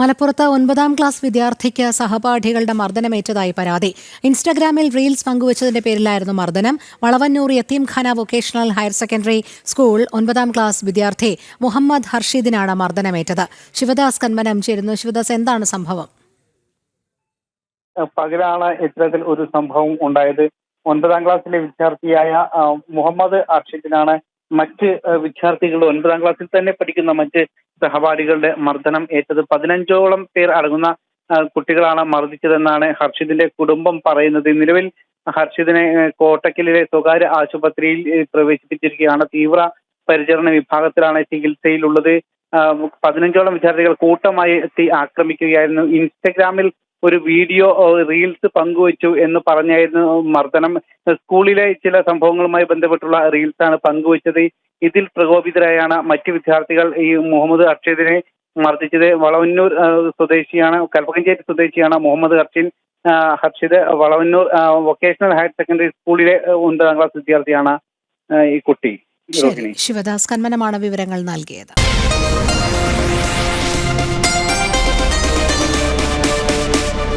മലപ്പുറത്ത് ഒൻപതാം ക്ലാസ് വിദ്യാർത്ഥിക്ക് സഹപാഠികളുടെ മർദ്ദനമേറ്റതായി പരാതി. ഇൻസ്റ്റാഗ്രാമിൽ റീൽസ് പങ്കുവച്ചതിന്റെ പേരിലായിരുന്നു മർദ്ദനം. Valavannur Yatheemkhana vocational higher secondary school ഒൻപതാം ക്ലാസ് വിദ്യാർത്ഥി മുഹമ്മദ് ഹർഷീദിനാണ് മർദ്ദനമേറ്റത്. ശിവദാസ് കന്മനം ചേരുന്നു. ശിവദാസ് എന്താണ് സംഭവം? പകലാണ് ഇത്തരത്തിൽ ഒരു സംഭവം ഉണ്ടായത്. ഒൻപതാം ക്ലാസ്സിലെ വിദ്യാർത്ഥിയായ മുഹമ്മദ് ഹർഷീദിനാണ് മറ്റ് വിദ്യാർത്ഥികൾ ഒൻപതാം ക്ലാസ്സിൽ തന്നെ പഠിക്കുന്ന മറ്റ് സഹപാഠികളുടെ മർദ്ദനം ഏറ്റത്. പതിനഞ്ചോളം പേർ അടങ്ങുന്ന കുട്ടികളാണ് മർദ്ദിച്ചതെന്നാണ് ഹർഷിദിന്റെ കുടുംബം പറയുന്നത്. നിലവിൽ ഹർഷിദിനെ കോട്ടക്കലിലെ സ്വകാര്യ ആശുപത്രിയിൽ പ്രവേശിപ്പിച്ചിരിക്കുകയാണ്. തീവ്ര പരിചരണ വിഭാഗത്തിലാണ് ചികിത്സയിലുള്ളത്. പതിനഞ്ചോളം വിദ്യാർത്ഥികൾ കൂട്ടമായി എത്തി ആക്രമിക്കുകയായിരുന്നു. ഇൻസ്റ്റഗ്രാമിൽ ഒരു വീഡിയോ റീൽസ് പങ്കുവച്ചു എന്ന് പറഞ്ഞായിരുന്നു മർദ്ദനം. സ്കൂളിലെ ചില സംഭവങ്ങളുമായി ബന്ധപ്പെട്ടുള്ള റീൽസാണ് പങ്കുവച്ചത്. ഇതിൽ പ്രകോപിതരായാണ് മറ്റ് വിദ്യാർത്ഥികൾ ഈ മുഹമ്മദ് അർഷദിനെ മർദ്ദിച്ചത്. വളവന്നൂർ സ്വദേശിയാണ് കൽപ്പകഞ്ചേരി സ്വദേശിയാണ് Muhammad Arshin. Harshid Valavannur vocational higher secondary സ്കൂളിലെ ഒൻപതാം ക്ലാസ് വിദ്യാർത്ഥിയാണ് ഈ കുട്ടി ശിവദാസ് കന്മനമാണ് വിവരങ്ങൾ നൽകിയത്.